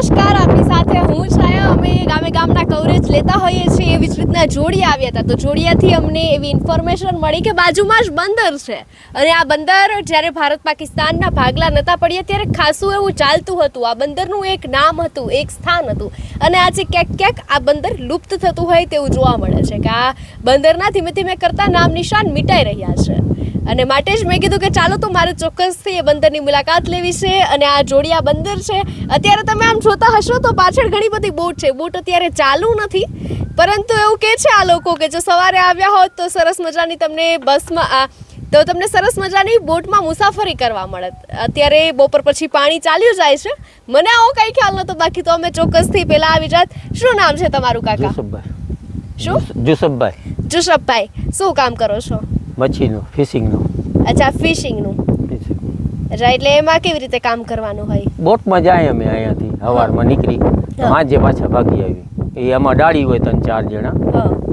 નમસ્કાર, આપની સાથે હું છાયા. અમે ગામે ગામના કવરેજ લેતા હોઈએ છીએ એવી જ રીતના જોડિયા આવ્યા હતા. તો જોડિયાથી અમને એવી ઇન્ફોર્મેશન મળી કે બાજુમાં જ બંદર છે. અને આ બંદર જ્યારે ભારત પાકિસ્તાનના ભાગલા નતા પડ્યા ત્યારે ખાસું એવું ચાલતું હતું. આ બંદરનું એક નામ હતું, એક સ્થાન હતું. અને આજે ક્યાંક ક્યાંક આ બંદર લુપ્ત થતું હોય તેવું જોવા મળે છે કે આ બંદરના ધીમે ધીમે કરતા નામ નિશાન મિટાઈ રહ્યા છે. અને માટે જ મેં કીધું કે ચાલો તો મારે ચોક્કસથી એ બંદરની મુલાકાત લેવી છે અને આ જોડિયા બંદર છે. અત્યારે તમે આમ જોતા હશો તો પાછળ ઘણી બધી બોટ છે. બોટ અત્યારે ચાલુ નથી. પરંતુ એવું કે છે આ લોકો કે જો સવારે આવ્યા હોત તો સરસ મજાની તમને બસમાં આ તો તમને સરસ મજાની બોટમાં મુસાફરી કરવા મળે અત્યારે બપોર પછી પાણી ચાલ્યું જાય છે. મને આવો કઈ ખ્યાલ નહોતો બાકી તો અમે ચોક્કસથી પહેલાં આવી જાત. શું નામ છે તમારું કાકા? જુસબભાઈ શું? જુસબભાઈ જુસબભાઈ શું કામ કરો છો? મચ્છીનું ફિશિંગનું. અચ્છા ફિશિંગનું. એટલે એમાં કેવી રીતે કામ કરવાનું હોય? બોટમાં જાય અમે અહીંયાથી હવારમાં નીકળી. સાંજે પાછા ભાગી આવી. એ આમાં ડાળી હોય ત્રણ ચાર જણા.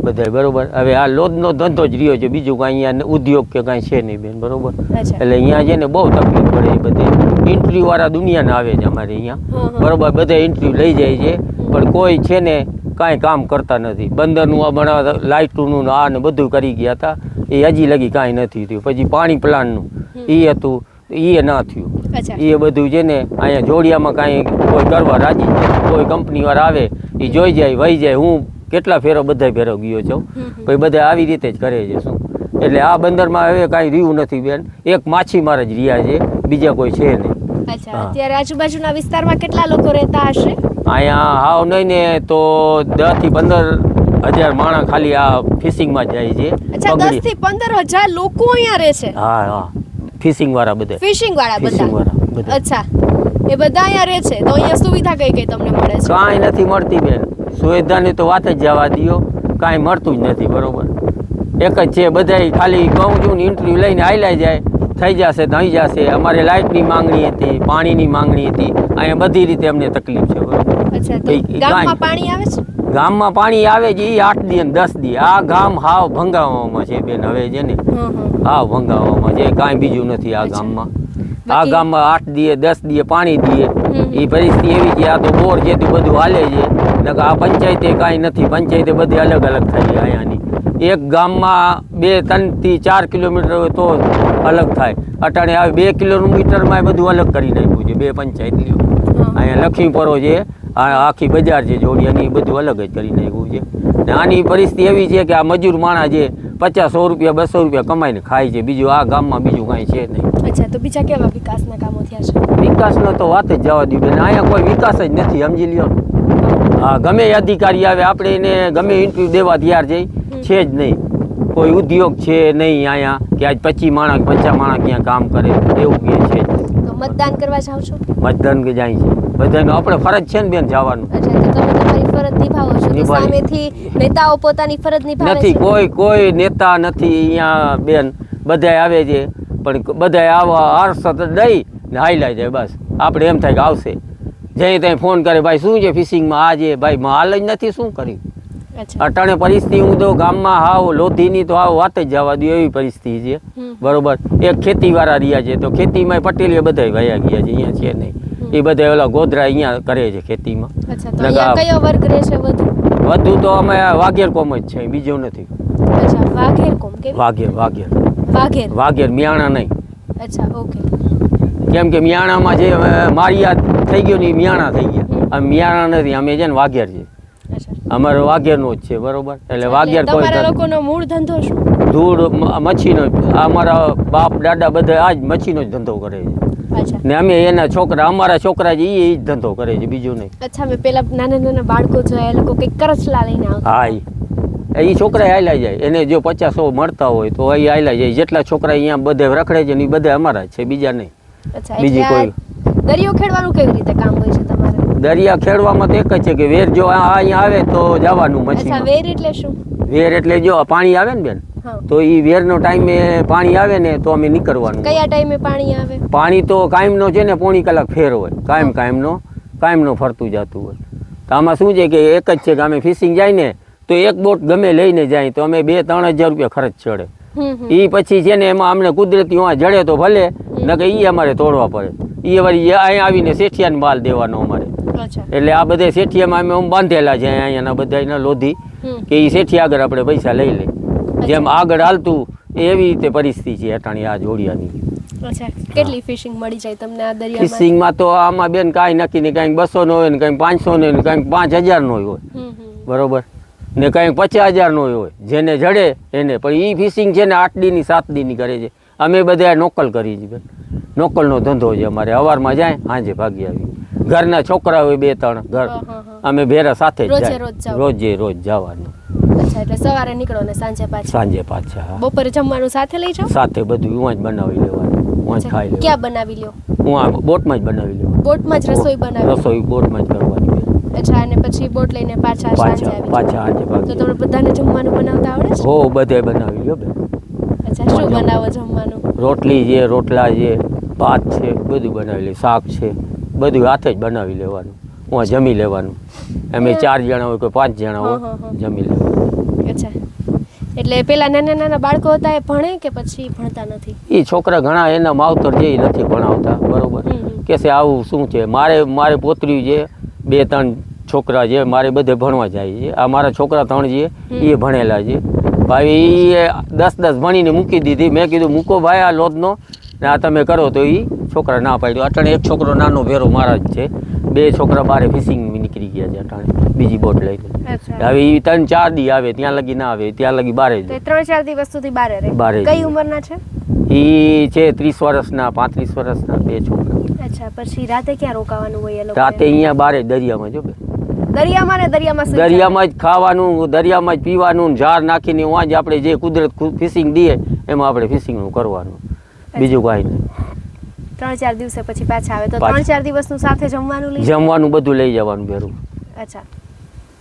બધા બરોબર. હવે આ લોદનો ધંધો જ રહ્યો છે. બીજું કાંઈ અહીંયા ઉદ્યોગ કે કાંઈ છે નહીં બેન બરોબર? એટલે અહીંયા છે ને બહુ તકલીફ પડે એ બધે. ઇન્ટરવ્યૂ વાળા દુનિયાના આવે છે અમારે અહીંયા. બરોબર? બધા ઇન્ટરવ્યૂ લઈ જાય છે. પણ કોઈ છે ને કાંઈ કામ કરતા નથી. બંદરનું હમણાં લાઇટનું ને આ ને બધું કરી ગયા હતા. એ હજી લગી કાંઈ નથી થયું. પછી પાણી પ્લાનનું એ હતું એ ના થયું. એ બધું છે ને અહીંયા જોડિયામાં કાંઈ કોઈ કરવા રાજી કોઈ કોઈ કંપનીવાળા આવે એ જોઈ જાય વહી જાય. હું કેટલા ફેરો બધા ફેરો ગયો છું. પછી બધા આવી રીતે જ કરે છે શું? એટલે આ બંદરમાં હવે કાંઈ રહ્યું નથી બેન. એક માછીમાર જ રહ્યા છે બીજા કોઈ છે નહીં. અત્યારે આજુબાજુના વિસ્તારમાં કેટલા લોકો રહેતા હશે? અહીંયા હાવ નહીં ને તો દસથી પંદર હજાર માણસ ખાલી આ ફિશિંગમાં જાય છે. અચ્છા દસ પગડી થી પંદર હજાર લોકો અહીંયા રહે છે? હા હા. ફિશિંગ વાળા બધા. ફિશિંગ વાળા બધા? વાળા બધા. અચ્છા. એ બધા અહીંયા રહે છે? તો અહીંયા સુવિધા કઈ કઈ તમને મળે છે? કાંઈ નથી મળતી બેન. સુવિધાની તો વાત જ જવા દિયો. કાંઈ મળતું જ નથી બરોબર? એક જ છે બધાય ખાલી કહું છું ને ઇન્ટરવ્યૂ લઈને આયલા જાય. થઈ જશે થઈ જશે. અમારે લાઇટની માંગણી હતી પાણીની માંગણી હતી. અહીંયા બધી રીતે અમને તકલીફ છે બરોબર? અચ્છા ગામમાં પાણી આવે છે? ગામમાં પાણી આવે છે એ આઠ દી દસ દી. આ ગામ હાવ ભંગાવામાં છે બેન હવે છે ને. હાવ ભંગાવામાં છે કાંઈ બીજું નથી આ. ગામમાં. આ ગામમાં આઠ દીએ દસ દીએ પાણી દીએ એ. પરિસ્થિતિ એવી છે આ તો બોર છે તે બધું હાલે છે. નકર આ પંચાયતે કાંઈ નથી પંચાયતે બધી અલગ અલગ થાય છે અહીંયાની. એક ગામમાં બે ત્રણથી ચાર કિલોમીટર હોય તો અલગ થાય. અટાણે આ બે કિલોમીટરમાં બધું અલગ કરી નાખ્યું છે બે પંચાયત. અહીંયા લક્ષ્મીપરો છે આ આખી બજાર છે જોડિયાની એ બધું અલગ જ કરી નાખ્યું છે. ને આની પરિસ્થિતિ એવી છે કે આ મજૂર માણા છે પચાસ સો રૂપિયા બસો રૂપિયા કમાઈને ખાય છે. બીજું આ ગામમાં બીજું કાંઈ છે નહીં. અચ્છા તો બીજા કેવા વિકાસના કામો થયા છે? વિકાસનો તો વાત જ જવા દીધું. ને અહીંયા કોઈ વિકાસ જ નથી સમજી લ્યો. હા ગમે અધિકારી આવે આપણે એને ગમે ઇન્ટરવ્યૂ દેવા તૈયાર જઈ છે જ નહીં. કોઈ ઉદ્યોગ છે નહીં અહીંયા કે આજ પચીસ માણસ પચાસ માણસ ક્યાં કામ કરે એવું કે છે જ મતદાન કરવા જાઓ છો? મતદાન કે જાય છે. બધાનું આપણે ફરજ છે ને બેન જવાનું. અચ્છા તો તમે તમારી ફરજ નિભાવો છો તો નિભાવી. સામેથી નેતાઓ પોતાની ફરજ નિભાવે નથી છે? કોઈ કોઈ નેતા નથી અહીંયા બેન. બધાય આવે છે પણ બધાય આવા હર્ષ દઈ ને હાઈલા જાય બસ. આપણે એમ થાય કે આવશે. જઈ ત્યાં ફોન કરે ભાઈ શું છે ફિશિંગમાં? આ છે ભાઈ હાલ જ નથી શું કર્યું? અચ્છા. અટાણે પરિસ્થિતિ હું તો ગામમાં હાવ લોધીની તો હાવ વાત જ જવા દઉં એવી પરિસ્થિતિ છે. હમ. બરોબર. એક ખેતીવાળા રહ્યા છે તો ખેતીમાં પટેલીએ બધા વયા ગયા છે અહીંયા છે નહીં. એ બધા ઓલા ગોધરા અહીંયા કરે છે ખેતીમાં. કયો વર્ગ રહેશે વધુ વધુ તો અમે વાઘેર કોમ જ છે બીજો નથી. વાઘેર કોમ વાઘેર વાઘેર. વાઘેર? વાઘેર મિયાણા નહીં. અચ્છા ઓકે. કેમ કે મિયાણામાં જે મારી યાદ થઈ ગયો ને મિયાણા થઈ ગયા. અમે મિયાણા નથી અમે છે ને વાઘેર છે અમારો વાઘેરનો જ છે બરોબર? એટલે વાઘેર કોઈ તમારા લોકોનો મૂળ ધંધો શું? ધૂળ મચ્છીનો અમારા બાપ દાદા બધા આ જ મચ્છીનો જ ધંધો કરે છે. ને અમે એના છોકરા અમારા છોકરા છે એ જ ધંધો કરે છે બીજું નહીં. અચ્છા મેં પેલા નાના નાના બાળકો જોયા એ લોકો કંઈક કરચલા લઈને આવતા. હા ઈ. એ છોકરા આયલા જાય. એને જો પચાસો મળતા હોય તો એ આયલા જાય. જેટલા છોકરા અહીંયા બધે રખડે છે ને એ બધા અમારા છે બીજા નહીં. અચ્છા બીજી કોઈ. દરિયો ખેડવાનું કેવી રીતે કામ હોય છે તમારે? દરિયા ખેડવામાં તો એક જ છે કે વેર જો આ અહીંયા આવે તો જવાનું અચ્છા મચ્છીમાં વેર એટલે શું? વેર એટલે જો પાણી આવે ને બેન તો એ વેરનો ટાઈમે પાણી આવે ને તો અમે નીકળવાનું. કયા ટાઈમે પાણી આવે? પાણી તો કાયમનો છે ને પોણી કલાક ફેર હોય. કાયમ કાયમનો કાયમનો ફરતું જતું હોય. તો આમાં શું છે કે એક જ છે કે અમે ફિશિંગ જાય ને તો એક બોટ ગમે લઈને જાય તો અમે બે ત્રણ હજાર રૂપિયા ખર્ચ ચડે. એ પછી છે ને એમાં અમને કુદરતી વાં જડે તો ભલે ન કે એ અમારે તોડવા પડે. એ વળી અહીંયા આવીને શેઠિયાને માલ દેવાનો અમારે. એટલે આ બધા શેઠિયામાં અમે બાંધેલા છે અહીંયાના બધા લોધી કે એ શેઠિયા આગળ આપણે પૈસા લઈ લે. જેમ આગળ હાલતું એવી રીતે પરિસ્થિતિ છે અટાણી આ જોડિયાની. કેટલી ફિશિંગ મળી જાય તમને આ દરિયામાં? ફિશિંગમાં તો આમાં બેન કાંઈ નક્કી નહીં કાંઈક બસોનો હોય ને કાંઈક પાંચસોનો હોય ને કાંઈક પાંચ હજારનો હોય. બરોબર? ને કાંઈક પચાસ હજારનો હોય જેને જડે એને. પણ એ ફિશિંગ છે ને આઠ દીની સાત દીની કરે છે. અમે બધા નોકલ કરી છે નોકલનો ધંધો છે અમારે. સવારમાં જાય સાંજે ભાગી આવી ઘરના છોકરા હોય બે ત્રણ ઘર. અમે ભેરા સાથે જ જાય. રોજે રોજ જવાનું. અચ્છા એટલે સવારે નીકળો ને સાંજે પાછા? સાંજે પાછા. બપોરે જમવાનું સાથે લઈ જાઓ? સાથે બધું હું જ બનાવી લેવાનું હું જ ખાઈ ખાઈ ક્યાં બનાવી લ્યો? હું આ બોટમાં જ બનાવી લેવાનું. બોટમાં જ રસોઈ બનાવી? રસોઈ બોટમાં જ કરવાની અચ્છા અને પછી બોટ લઈને પાછા સાંજે આવી પાછા આજે. તો તમને બધાને જમવાનું બનાવતા આવડે છે? હો બધે બનાવી લ્યો બેન. અચ્છા શું બનાવો જમવાનું? રોટલી છે રોટલા છે ભાત છે બધું બનાવી લે શાક છે બધું હાથે જ બનાવી લેવાનું. હું જમી લેવાનું. અમે ચાર જણા હોય કોઈ પાંચ જણા હોય જમી લે. અચ્છા. એટલે પેલા નાના નાના બાળકો હતા એ ભણે કે પછી ભણતા નથી? એ છોકરા ઘણા એના માવતર જે નથી ભણાવતા બરોબર. કે છે આવું શું છે? મારે મારે પોતરી છે બે ત્રણ છોકરા છે મારે બધે ભણવા જાય છે. આ મારા છોકરા ત્રણ છે એ ભણેલા છે. ભાઈ એ દસ દસ ભણીને મૂકી દીધી. મેં કીધું મૂકો ભાઈ આ લોજનો ને આ તમે કરો તો એ છોકરા ના પાડ્યો અટણે એક છોકરો નાનો ભેરો મારા જ છે. બે છોકરા બારે ફિશિંગ છે અટાણે. બીજી બોટ લઈને હવે એ ત્રણ ચાર દી આવે ત્યાં લગી ના આવે ત્યાં લગી બારે તો જ એ ત્રણ ચાર દિવસ સુધી બારે રહે. બારે કઈ ઉંમરના છે? એ છે ત્રીસ વર્ષના પાંત્રીસ વર્ષના બે છોકરા. અચ્છા પછી રાતે ક્યાં રોકાવાનું હોય રાતે અહીંયા બારે દરિયામાં જો બે. દરિયામાં ને દરિયામાં દરિયામાં જ ખાવાનું દરિયામાં જ પીવાનું ને ઝાર નાખીને વાં આપણે જે કુદરત ફિશિંગ દઈએ એમાં આપણે ફિશિંગનું કરવાનું. બીજું કાંઈ નહીં. ત્રણ ચાર દિવસે પછી પાછા આવે. તો ત્રણ ચાર દિવસનું સાથે જમવાનું જમવાનું બધું લઈ જવાનું ભેરું અચ્છા.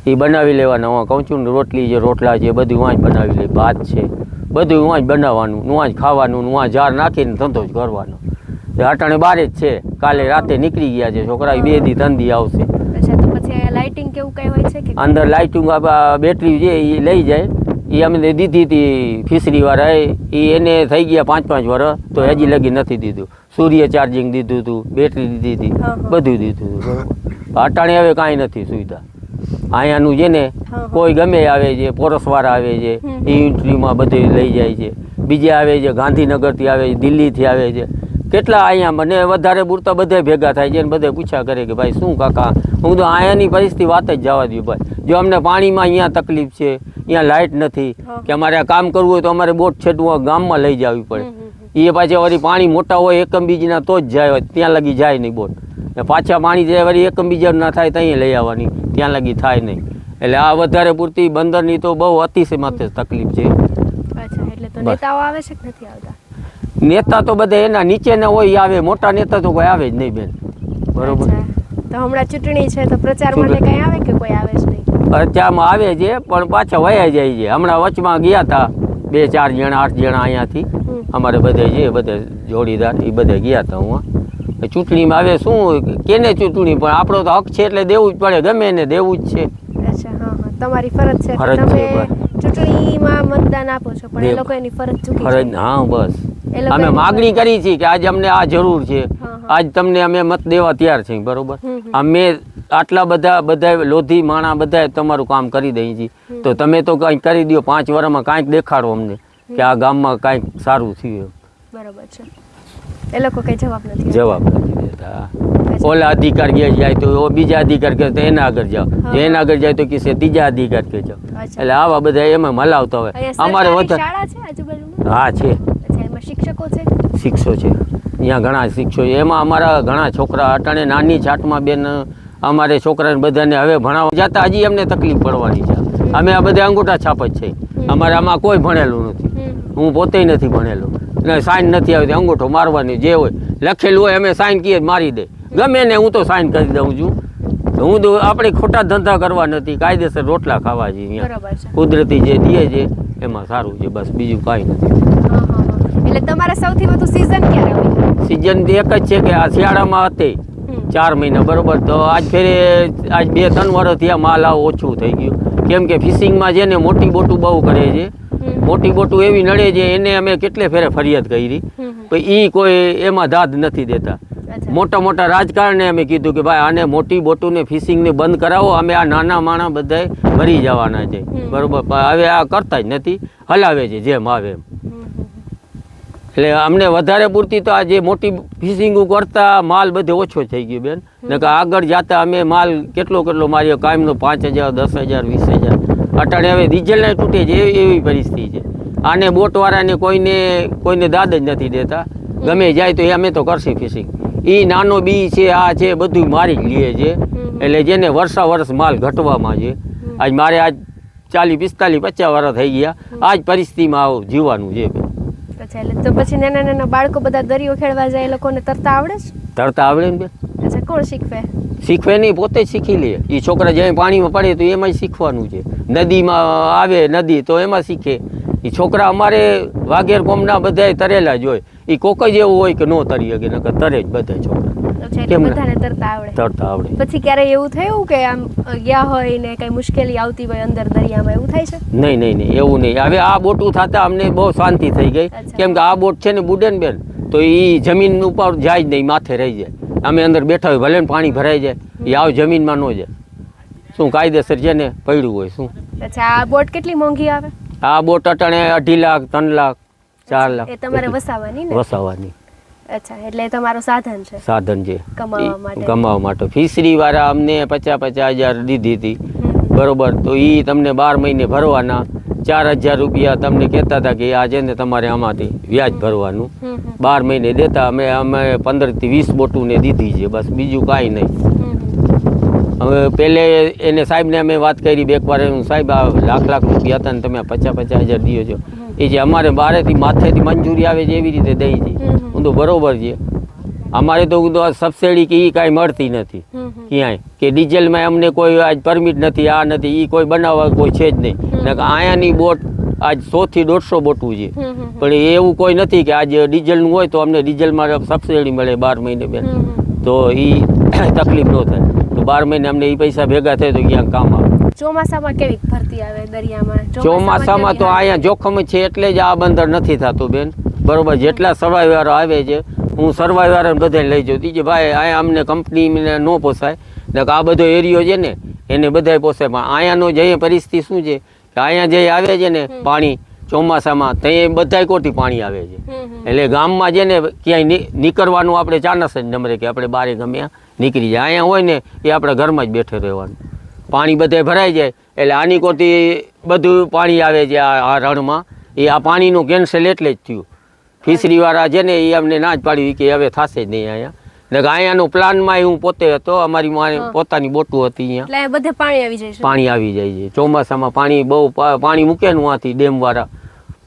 એ બનાવી લેવાના હું કહું છું ને રોટલી છે રોટલા છે બધું વાંચ બનાવી લે ભાત છે બધું વાંચ બનાવવાનું વાં જ ખાવાનું ને ઝાર નાખીને ધંધો જ કરવાનો. એ અટાણે બારે જ છે કાલે રાતે નીકળી ગયા છે છોકરા બે દી ત્રણ દી આવશે લાઇટિંગ કેવું કઈ હોય છે કે? અંદર લાઇટિંગ બેટરી છે એ લઈ જાય એ અમે દીધી હતી ફિસરી વાળા એ એને થઈ ગયા પાંચ પાંચ વર્ષ તો હજી લગી નથી દીધું. સૂર્ય ચાર્જિંગ દીધું હતું બેટરી દીધી હતી. બધું દીધું હતું. બરોબર. અટાણે હવે કાંઈ નથી સુવિધા. અહીંયાનું છે ને. કોઈ ગમે આવે છે પોરસવાર આવે છે એ ઇન્ટ્રીમાં બધે લઈ જાય છે. બીજે આવે છે ગાંધીનગરથી આવે છે દિલ્હીથી આવે છે. કેટલા અહીંયા મને વધારે પૂરતા બધે ભેગા થાય છે અને બધે પૂછ્યા કરે કે ભાઈ શું કાકા? હું તો અહીંયાની પરિસ્થિતિ વાત જ જવા દઉં ભાઈ. જો અમને પાણીમાં અહીંયા તકલીફ છે અહીંયા લાઇટ નથી કે અમારે આ કામ કરવું હોય તો અમારે બોટ છેટવું ગામમાં લઈ જવી પડે. એ પાછા વળી પાણી મોટા હોય એકમ બીજના તો જ જાય ત્યાં લગી જાય નહીં બોટ. ને પાછા પાણી જાય વળી એકમ બીજા ના થાય ત્યાં લઈ આવવાની. ત્યાં લગી થાય નહીં. એટલે આ વધારે પૂરતી બંદરની તો બહુ અતિશય માત્ર તકલીફ છે. નેતા તો બધા એના નીચેના હોય આવે. મોટા નેતા તો કોઈ આવે જ નહીં બેન. બરોબર? તો હમણાં ચૂંટણી છે તો પ્રચાર માટે કઈ આવે કે કોઈ આવે જ નહીં? આવે છે પણ પાછા વયા જાય છે. હમણાં વચમાં ગયા હતા બે ચાર જણા આઠ જણા અહીંયાથી. અમારે બધે છે બધે જોડીદાર એ બધે ગયા હતા હું. ચૂંટણીમાં આવે શું કેને ચૂંટણી? પણ આપણો તો હક છે એટલે દેવું જ પડે ગમે એને દેવું જ છે. હા હા. તમારી ફરજ છે. ફરજ છે, બસ. ચૂંટણીમાં મતદાન આપો છો પણ એ લોકો એની ફરજ ચૂકી ફરજ હા બસ. અમે માગણી કરી છે કે આજે અમને આ જરૂર છે. આજ તમને અમે મત દેવા તૈયાર છીએ બરોબર. અમે આટલા બધા બધા લોધી માણા બધા તમારું કામ કરી દઈએ છીએ. તો તમે તો કંઈક કરી દો પાંચ વર્ષમાં કાંઈક દેખાડો અમને કે આ ગામમાં કાંઈક સારું થયું. બરોબર છે. એ લોકો કઈ જવાબ નથી જવાબ નથી દેતા. ઓલા અધિકાર ગયા જાય તો બીજા અધિકાર કે તો એના આગળ જાઓ. એના આગળ જાય તો કિસે ત્રીજા અધિકાર કે જાઓ. એટલે આવા બધા એમાં મલાવતા હોય. અમારે વધારે શાળા છે આજુબાજુમાં? હા છે. શિક્ષકો છે? શિક્ષો છે. અહીંયા ઘણા શિક્ષો છે. એમાં અમારા ઘણા છોકરા અટાણે નાની છાટમાં બેન અમારે છોકરાને બધાને હવે ભણાવવા જતા હજી અમને તકલીફ પડવાની છે. અમે આ બધા અંગૂઠા છાપ જ છે. અમારે આમાં કોઈ ભણેલું નથી. હું પોતે નથી ભણેલો. ને સાઈન નથી આવતી અંગૂઠો મારવાની જે હોય લખેલું હોય અમે સાઈન કીએ મારી દે. ગમે ને હું તો સાઈન કરી દઉં છું. હું તો આપણે ખોટા ધંધા કરવા નથી કાયદેસર રોટલા ખાવા છે અહીંયા. કુદરતી જે દે છે એમાં સારું છે બસ બીજું કાંઈ નથી. એટલે તમારે સૌથી વધુ સીઝન ક્યારે હોય? સિઝન એક જ છે કે આ શિયાળામાં હતી. ચાર મહિના બરોબર. તો આજ ફેરે આજ બે ત્રણ વર્ષથી આ માલ આવો ઓછું થઈ ગયું. કેમ કે ફિશિંગમાં છે ને મોટી બોટું બહુ કરે છે. મોટી મોટું એવી નડે છે એને અમે કેટલે ફેરે ફરિયાદ કરી. પણ એ કોઈ એમાં દાદ નથી દેતા. મોટા મોટા રાજકારણે અમે કીધું કે ભાઈ આને મોટી બોટુને ફિશિંગને બંધ કરાવો અમે આ નાના માણા બધાય મરી જવાના છે. બરોબર પણ હવે આ કરતા જ નથી હલાવે છે જેમ આવે એમ. એટલે અમને વધારે પૂરતી તો આ જે મોટી ફિશિંગ કરતા માલ બધે ઓછો થઈ ગયો બેન. ને કે આગળ જતા અમે માલ કેટલો કેટલો માર્યો કાયમનો પાંચ હજાર દસ હજાર વીસ હજાર. અટાણે હવે ડીઝલને તૂટે છે એવી પરિસ્થિતિ છે. આને બોટવાળાને કોઈને કોઈને દાદ જ નથી દેતા. ગમે જાય તો એ અમે તો કરશે ફિશિંગ એ નાનો બી છે આ છે બધું મારી જ લે છે. એટલે જેને વર્ષા વર્ષ માલ ઘટવામાં છે. આજ મારે આજ ચાલીસ પિસ્તાલીસ પચાસ વર્ષ થઈ ગયા. આ જ પરિસ્થિતિમાં આવું જીવવાનું છે તો પછી નાના નાના બાળકો બધા દરિયો ખેડવા જાય એ લોકોને તરતા આવડે છે તરતા આવડે ને બે કોણ શીખવે? શીખવે નહીં પોતે જ શીખી લે. એ છોકરા જ્યાં પાણીમાં પડે તો એમાં જ શીખવાનું છે. નદીમાં આવે નદી તો એમાં શીખે. એ છોકરા અમારે વાઘેર કોમના બધાય તરેલા જ હોય. એ કોક જ એવું હોય કે ન તરી શકે નકર તરે જ બધા છોકરા. કેમ તરતા આવડે. પછી ક્યારે એવું થયું કે આમ ગયા હોય ને કઈ મુશ્કેલી આવતી હોય અંદર દરિયામાં એવું થાય છે? નહીં નહીં નહીં એવું નહીં. હવે આ બોટું થતા અમને બહુ શાંતિ થઈ ગઈ. કેમ કે આ બોટ છે ને બુડે ને બેન તો એ જમીન ઉપર જાય જ નહીં માથે રહી જાય. અમે અંદર બેઠા હોય ભલે પાણી ભરાઈ જાય એ આવ જમીનમાં ન જાય. શું કાયદેસર છે ને? પડ્યું હોય શું? અચ્છા આ બોટ કેટલી મોંઘી આવે? આ બોટ અટાણે અઢી લાખ ત્રણ લાખ ચાર લાખ. એ તમારે વસાવવાની ને? વસાવવાની અચ્છા એટલે તમારું સાધન છે? સાધન છે. કમાવા માટે. કમાવા માટે. ફિશરી વાળા અમને પચાસ પચાસ હજાર દીધી હતી. બરોબર તો એ તમને બાર મહિને ભરવાના. ચાર હજાર રૂપિયા તમને કહેતા હતા કે આજે ને તમારે આમાંથી વ્યાજ ભરવાનું. બાર મહિને દેતા અમે અમે પંદરથી વીસ બોટુને દીધી છે બસ બીજું કાંઈ નહીં. હવે પહેલે એને સાહેબને અમે વાત કરી બે એકવાર એમ સાહેબ આ લાખ લાખ રૂપિયા હતા ને તમે પચાસ પચાસ હજાર દીયો છો. એ જે અમારે બારેથી માથેથી મંજૂરી આવે છે એવી રીતે દઈ છે. હું તો બરોબર છે. અમારે તો સબસિડી કે એ કાંઈ મળતી નથી. ક્યાંય? કે ડીઝલમાં અમને કોઈ આજ પરમિટ નથી આ નથી એ કોઈ બનાવવા કોઈ છે જ નહીં. કે અહીંયાની બોટ આજ સોથી દોઢસો બોટું છે. પણ એવું કોઈ નથી કે આજે ડીઝલનું હોય તો અમને ડીઝલમાં સબસિડી મળે બાર મહિને બેન. તો એ તકલીફ ન થાય. તો બાર મહિને અમને એ પૈસા ભેગા થાય તો ક્યાંક કામ આવે. ચોમાસામાં કેવી ભરતી આવે દરિયામાં? ચોમાસામાં તો અહીંયા જોખમ છે એટલે જ આ બંદર નથી થતું બેન. બરોબર જેટલા સર્વાઈવારો આવે છે હું સર્વાઈવારોને બધાને લઈ જઉં. કે ભાઈ અહીંયા અમને કંપનીને ન પોસાય. ને આ બધો એરિયો છે ને એને બધાય પોસાય. પણ અહીંયાનો જે પરિસ્થિતિ શું છે અહીંયા જે આવે છે ને પાણી ચોમાસામાં ત્યાં બધાય કોટી પાણી આવે છે. એટલે ગામમાં છે ને ક્યાંય નીકળવાનું આપણે ચાનસ જ નમરે કે આપણે બારે ગમે નીકળી જાય. અહીંયા હોય ને એ આપણે ઘરમાં જ બેઠે રહેવાનું. પાણી બધે ભરાઈ જાય એટલે આની કોટી બધું પાણી આવે છે આ આ રણમાં. એ આ પાણીનું કેન્સલ એટલે જ થયું. ફિશરીવાળા છે ને એ અમને ના જ પાડી કે હવે થશે જ નહીં અહીંયા. ને કે અહીંયાનો પ્લાનમાં હું પોતે હતો અમારી મારી પોતાની બોટું હતી અહીંયા. એટલે બધે પાણી આવી જાય પાણી આવી જાય છે. ચોમાસામાં પાણી બહુ પાણી મૂકે ને વાંથી ડેમવાળા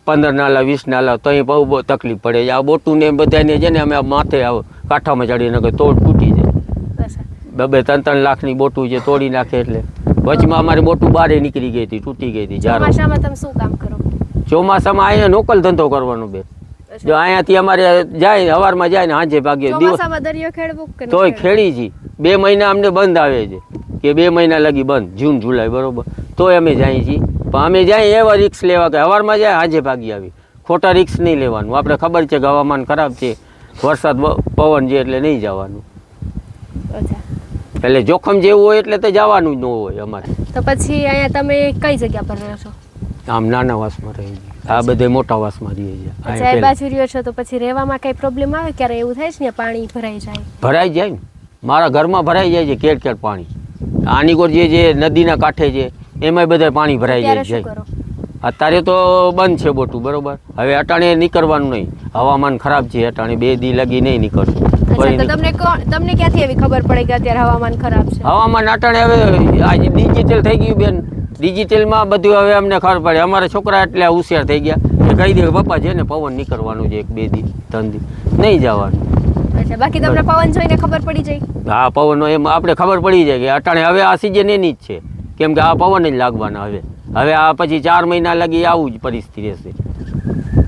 પંદર નાલા વીસ નાલા તો અહીં બહુ બહુ તકલીફ પડે છે. આ બોટું ને બધાને છે ને અમે માથે આવ કાંઠામાં ચડીને તોડ તૂટી જાય. બે ત્રણ ત્રણ ત્રણ લાખની બોટું છે તોડી નાખે એટલે. વચમાં અમારી બોટું બારે નીકળી ગઈ હતી તૂટી ગઈ હતી ચોમાસામાં તમે શું કામ કરો? ચોમાસામાં અહીંયા નોકલ ધંધો કરવાનો બેન જો અહીંયાથી અમારે જાય સવારમાં જાય ને સાંજે ભાગે દિવસ ન તોય? ખેડી. છી બે મહિના અમને બંધ આવે છે. કે બે મહિના લગી બંધ. જૂન જુલાઈ બરોબર. તોય અમે જાય છીએ પણ અમે જાય એવા રિક્સ લેવા કે સવારમાં જાય આજે ભાગી આવી ખોટા રિક્સ નહીં લેવાનું. આપણે ખબર છે કે હવામાન ખરાબ છે. વરસાદ પવન છે એટલે નહીં જવાનું. એટલે જોખમ જેવું હોય એટલે તો જવાનું જ ન હોય અમારે. તો પછી અહીંયા તમે કઈ જગ્યા પર રહો છો? આમ નાના વાસમાં રહી ગયા આ બધે મોટા વાસમાં રહીએ છીએ અહીંયા બાજુ રહ્યો છો તો પછી રહેવામાં કઈ પ્રોબ્લેમ આવે? ક્યારે એવું થાય છે ને પાણી ભરાઈ જાય? ભરાઈ જાય ને. મારા ઘરમાં ભરાઈ જાય છે કેર કેર પાણી. આની કોર જે જે નદીના કાંઠે છે એમાંય બધા પાણી ભરાઈ જાય છે. અત્યારે તો બંધ છે બોટું બરોબર? હવે અટાણે નીકળવાનું નહીં. હવામાન ખરાબ છે અટાણે બે દી લગી નહીં નીકળશું તમને તમને ક્યાંથી એવી ખબર પડે કે અત્યારે હવામાન ખરાબ છે? હવામાન અટાણે હવે આજે ડિજિટલ થઈ ગયું બેન. ડિજિટલમાં બધું હવે અમને ખબર પડે. અમારા છોકરા એટલે હોશિયાર થઈ ગયા કે કહી દે પપ્પા છે ને પવન નીકળવાનું છે એક બે દી ત્રણ દી. નહીં જવાનું. બાકી તમને પવન જોઈને ખબર પડી જાય? હા પવનનો એમ આપણે ખબર પડી જાય કે અટાણે હવે આ સિઝન એની જ છે. કેમ કે આ પવન જ લાગવાના હવે. હવે આ પછી ચાર મહિના લગી આવું જ પરિસ્થિતિ રહેશે.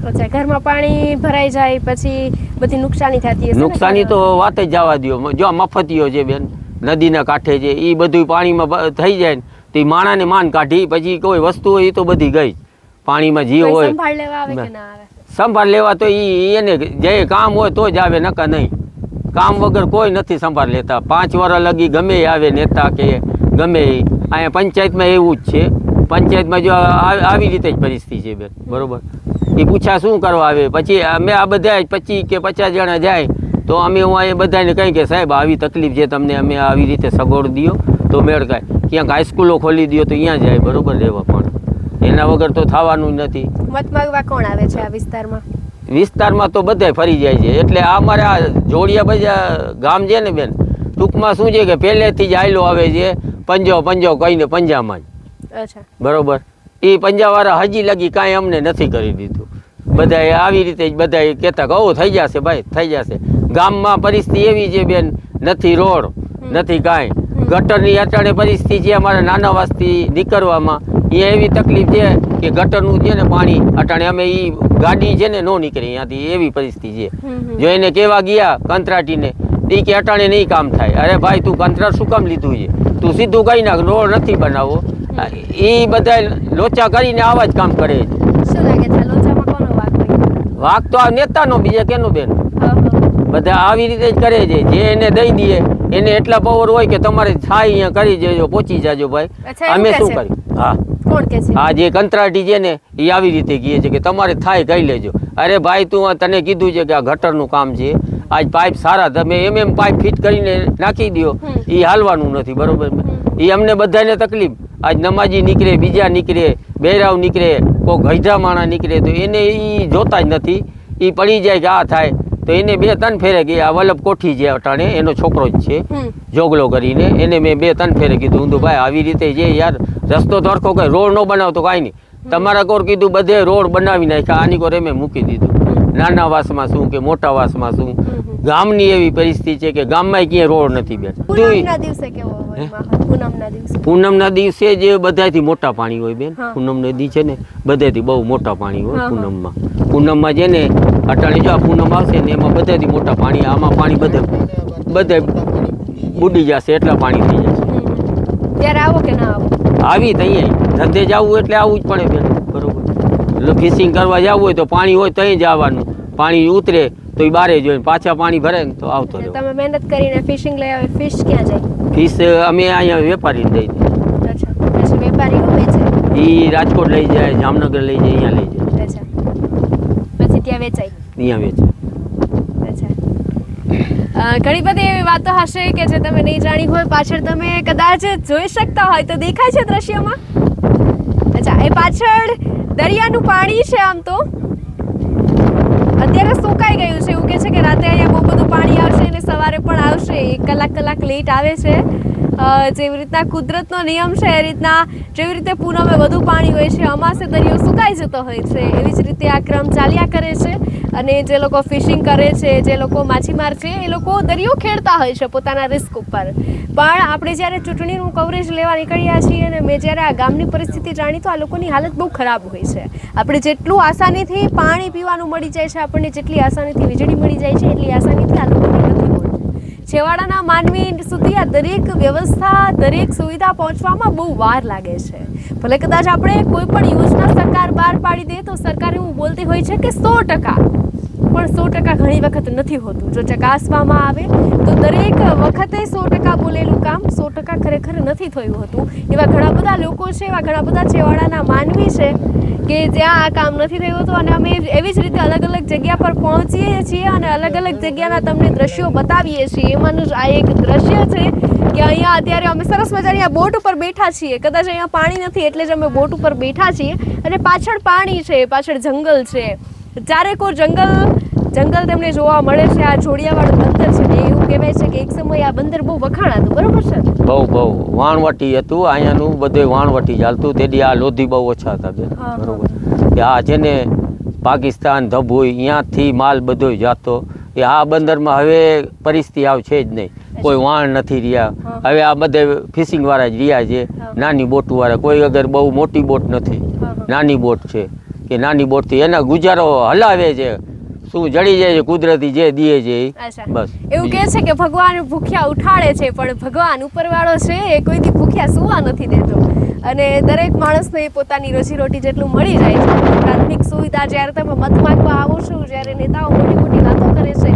અચ્છા ઘરમાં પાણી ભરાઈ જાય પછી બધી નુકસાની થતી હશે નુકસાની તો વાત જ જવા દ્યો. જો મફતીઓ છે બેન નદીના કાંઠે છે એ બધું પાણીમાં થઈ જાય ને તો માણાને માન કાઢી પછી કોઈ વસ્તુ હોય એ તો બધી ગઈ. પાણીમાં જીવ હોય. સંભાળ લેવા તો એ એને જે કામ હોય તો જ આવે નકા નહીં. કામ વગર કોઈ નથી સંભાળ લેતા. પાંચ વર્ષ લગી ગમે આવે નેતા કે ગમે એ. અહીંયા પંચાયતમાં એવું જ છે. પંચાયતમાં જો આવી રીતે જ પરિસ્થિતિ છે બેન. બરોબર? એ પૂછા શું કરવા આવે? પછી અમે આ બધા પચીસ કે પચાસ જણા જાય તો અમે હું અહીંયા બધાને કહી કે સાહેબ આવી તકલીફ છે તમને અમે આવી રીતે સગવડ દો તો મેળ કાંઈ ક્યાંક હાઈસ્કૂલો ખોલી દો તો અહીંયા જાય બરોબર રહેવા પણ. એના વગર તો થવાનું જ નથી. મત માગવા કોણ આવે છે આ વિસ્તારમાં? વિસ્તારમાં તો બધાય ફરી જાય છે. એટલે આ અમારે આ જોડિયા બજા ગામ છે ને બેન ટૂંકમાં શું છે કે પહેલેથી જ આયલો આવે છે પંજો પંજો કહીને પંજામાં બરોબર? એ પંજાવાળા હજી લગી કાંઈ અમને નથી કરી દીધું. બધાએ આવી રીતે જ બધા કહેતા કે ઓ થઈ જશે ભાઈ થઈ જશે. ગામમાં પરિસ્થિતિ એવી છે બેન નથી રોડ નથી કાંઈ. ગટરની અટાણે પરિસ્થિતિ છે અમારા નાના વાસથી નીકળવામાં એ એવી તકલીફ છે કે ગટરનું છે ને પાણી અટાણે અમે એ ગાડી છે ને નો નીકળે અહીંયાથી એવી પરિસ્થિતિ છે. જો એને કેવા ગયા કંત્રાટીને એ કે અટાણે નહીં કામ થાય. અરે ભાઈ તું કંત્રાટ શું કામ લીધું છે? તું સીધું કહી નાખ રોડ નથી બનાવવો એ બધા લોચા કરીને આવા જ કામ કરે છે. વાક તો આ નેતાનો બીજે કેનો બેન. બધા આવી રીતે જ કરે છે. જે એને દઈ દઈએ એને એટલા પાવર હોય કે તમારે થાય અહીંયા કરી જજો પહોંચી જાજો ભાઈ. અમે શું કરી હા. હા જે કંત્રાટી છે ને એ આવી રીતે કહે છે કે તમારે થાય કહી લેજો. અરે ભાઈ તું તને કીધું છે કે આ ગટરનું કામ છે. આજ પાઇપ સારા તમે એમ એમ પાઇપ ફિટ કરીને નાખી દો એ હાલવાનું નથી બરોબર? એ અમને બધાને તકલીફ. આજ નમાજી નીકળે બીજા નીકળે બેરાવ નીકળે કોઈ ગઈઢા માણા નીકળે તો એને એ જોતા જ નથી. એ પડી જાય કે આ થાય. તો એને બે ત્રણ ફેરે કે આ વલ્લભ કોઠી જે અટાણે એનો છોકરો જ છે. જોગલો કરીને એને મેં બે ત્રણ ફેરે કીધું. ઊંધું ભાઈ આવી રીતે જે યાર રસ્તો ધરખો કઈ રોડ ન બનાવતો કાંઈ નહીં. તમારા કોર કીધું બધે રોડ બનાવી નાખ્યા. આની કોર મેં મૂકી દીધું. નાના વાસમાં શું કે મોટા વાસમાં શું? ગામની એવી પરિસ્થિતિ છે કે ગામમાં ક્યાંય રોડ નથી બેન પૂનમના દિવસે કેવો હોય પૂનમના દિવસે. પૂનમના દિવસે જે બધાથી મોટા પાણી હોય બેન. પૂનમ નદી છે ને બધાથી બહુ મોટા પાણી હોય. પૂનમમાં. પૂનમમાં છે ને અટાણી જો પૂનમ આવશે ને એમાં બધાથી મોટા પાણી આમાં પાણી બધે બધે બુડી જશે એટલા પાણી થઈ જશે. ત્યારે આવો કે ના આવો? આવી તો અહીંયા. ધંધે જવું એટલે આવવું જ પડે બેન. બરોબર. એટલે ફિશિંગ કરવા જવું હોય તો પાણી હોય તઈ જ આવવાનું. પાણી ઉતરે તો એ બારે જોઈને પાછા પાણી ભરે ને તો આવતો રહ્યો. તમે મહેનત કરીને ફિશિંગ લઈ આવે ફિશ ક્યાં જાય? ફિશ અમે અહીંયા વેપારી દઈ દઈએ વેપારીઓ વેચે? એ રાજકોટ લઈ જાય જામનગર લઈ જાય અહીંયા લઈ જાય. પછી ત્યાં વેચાય? અહીંયા વેચાય ઘણી બધી એવી વાતો હશે કે જે તમે નહીં જાણી હોય પાછળ તમે કદાચ જોઈ શકતા હોય તો દેખાય છે દ્રશ્યમાં. અચ્છા એ પાછળ દરિયાનું પાણી છે આમ તો. અત્યારે સુકાઈ ગયું છે. એવું કે છે કે રાતે અહીંયા બહુ બધું પાણી આવશે અને સવારે પણ આવશે. એક કલાક કલાક લેટ આવે છે. જેવી રીતના કુદરતનો નિયમ છે એ રીતના જેવી રીતે પૂનમે વધુ પાણી હોય છે, અમાસે દરિયો સુકાઈ જતો હોય છે. એવી જ રીતે આ ક્રમ ચાલ્યા કરે છે. અને જે લોકો ફિશિંગ કરે છે, જે લોકો માછીમાર છે, એ લોકો દરિયો ખેડતા હોય છે પોતાના રિસ્ક ઉપર. પણ આપણે જ્યારે ચૂંટણીનું કવરેજ લેવા નીકળ્યા છીએ અને મેં જ્યારે આ ગામની પરિસ્થિતિ જાણી તો આ લોકોની હાલત બહુ ખરાબ હોય છે. આપણે જેટલું આસાનીથી પાણી પીવાનું મળી જાય છે, આપણને જેટલી આસાનીથી વીજળી મળી જાય છે, એટલી આસાનીથી આ લોકોની છેવાડાના માનવી સુધી આ દરેક વ્યવસ્થા, દરેક સુવિધા પહોંચવામાં બહુ વાર લાગે છે. ભલે કદાચ આપણે કોઈ પણ યોજના સરકાર બહાર પાડી દે તો સરકાર એવું બોલતી હોય છે કે સો ટકા. પણ સો ટકા ઘણી વખત નથી હોતું. જો ચકાસવામાં આવે, તો દરેક વખતે સો ટકા બોલેલું કામ સો ટકા ખરેખર નથી થયું હતું. એવા ઘણા બધા લોકો છે, એવા ઘણા બધા છેવાડાના માનવી છે કે જ્યાં આ કામ નથી થયું હતું અને અમે એવી જ રીતે અલગ અલગ જગ્યા પર પહોંચીએ છીએ અને અલગ અલગ જગ્યાના તમને દ્રશ્યો બતાવીએ છીએ. એમાંનું જ આ એક દ્રશ્ય છે કે અહીંયા અત્યારે અમે સરસ મજાની આ બોટ ઉપર બેઠા છીએ. કદાચ અહીંયા પાણી નથી એટલે જ અમે બોટ ઉપર બેઠા છીએ અને પાછળ પાણી છે, પાછળ જંગલ છે. ચારેકોર જંગલ જંગલ તમને જોવા મળે છે. આ જોડિયાવાળું બંદર છે ને એવું કહેવાય છે કે એક સમયે આ બંદર બહુ વખાણાતું બરોબર છે? બહુ બહુ. વાણવટી હતું અહીંયાનું બધું વાણવટી ચાલતું તેથી આ લોધી બહુ ઓછા હતા. બરોબર. કે આ છે ને પાકિસ્તાન ધભોઈ અહીંયાથી માલ બધો જાતો. એ આ બંદરમાં હવે પરિસ્થિતિ આવ છે જ નહીં. કોઈ વાણ નથી રહ્યા. હવે આ બધે ફિશિંગ વાળા જ રહ્યા છે. નાની બોટ વાળા કોઈ અગર બહુ મોટી બોટ નથી. નાની બોટ છે. કે નાની બોટથી એના ગુજારો હલાવે છે. શું જડી જાય છે કુદરતી જે દે છે બસ. એવું કહે છે કે ભગવાન ભૂખ્યા ઉઠાડે છે પણ ભગવાન ઉપરવાળો છે એ કોઈથી ભૂખ્યા સુવા નથી દેતો. અને દરેક માણસને પોતાની રોજીરોટી જેટલું મળી જાય છે. પ્રાથમિક સુવિધા જ્યારે તમે મત માંગવા આવો છો જ્યારે નેતાઓ મોટી મોટી વાતો કરે છે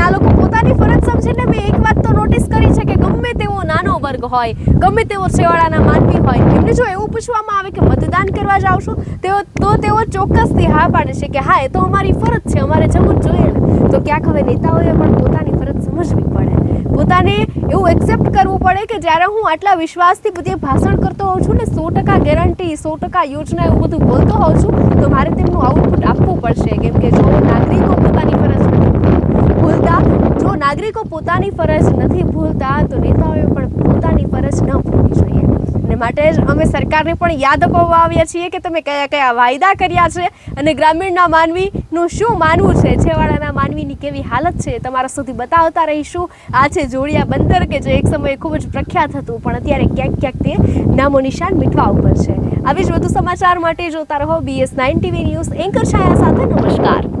અને આ લોકો પોતાની ફરજ સમજીને મેં એક વાત તો નોટિસ કરી છે કે ગમે તેવો નાનો વર્ગ હોય, ગમે તેવો છેવાડાના માનવી હોય, એમને જો એવું પૂછવામાં આવે કે મતદાન કરવા જાવ છો, તેઓ તો તેઓ ચોક્કસથી હા પાડે છે કે હા, એ તો અમારી ફરજ છે, અમારે જવું જ જોઈએ ને. તો ક્યાંક હવે નેતાઓએ પણ પોતાની ફરજ સમજવી પડે. પોતાને એવું એક્સેપ્ટ કરવું પડે કે જ્યારે હું આટલા વિશ્વાસથી બધી ભાષણ કરતો હોઉં છું ને, સો ટકા ગેરંટી સો ટકા યોજના એવું બધું બોલતો હોઉં છું, તો મારે તેમનું આઉટપુટ આપવું પડશે. કેમ કે જો નાગરિકો ભૂલતા. જો નાગરિકો પોતાની ફરજ નથી ભૂલતા, તો નેતાઓએ પણ પોતાની ફરજ ન ભૂલવી જોઈએ. અને માટે જ અમે સરકારને પણ યાદ અપાવવા આવ્યા છીએ કે તમે કયા કયા વાયદા કર્યા છે અને ગ્રામીણના માનવીનું શું માનવું છે? છેવાડાના માનવીની કેવી હાલત છે? તમારા સુધી બતાવતા રહીશું. આ છે જોડિયા બંદર કે જે એક સમયે ખૂબ જ પ્રખ્યાત હતું, પણ અત્યારે ક્યાંક ક્યાંક તે નામો નિશાન મીઠવા ઉપર છે. આવી જ વધુ સમાચાર માટે જોતા રહો BS nine TV news anchor Chhaya સાથે. નમસ્કાર.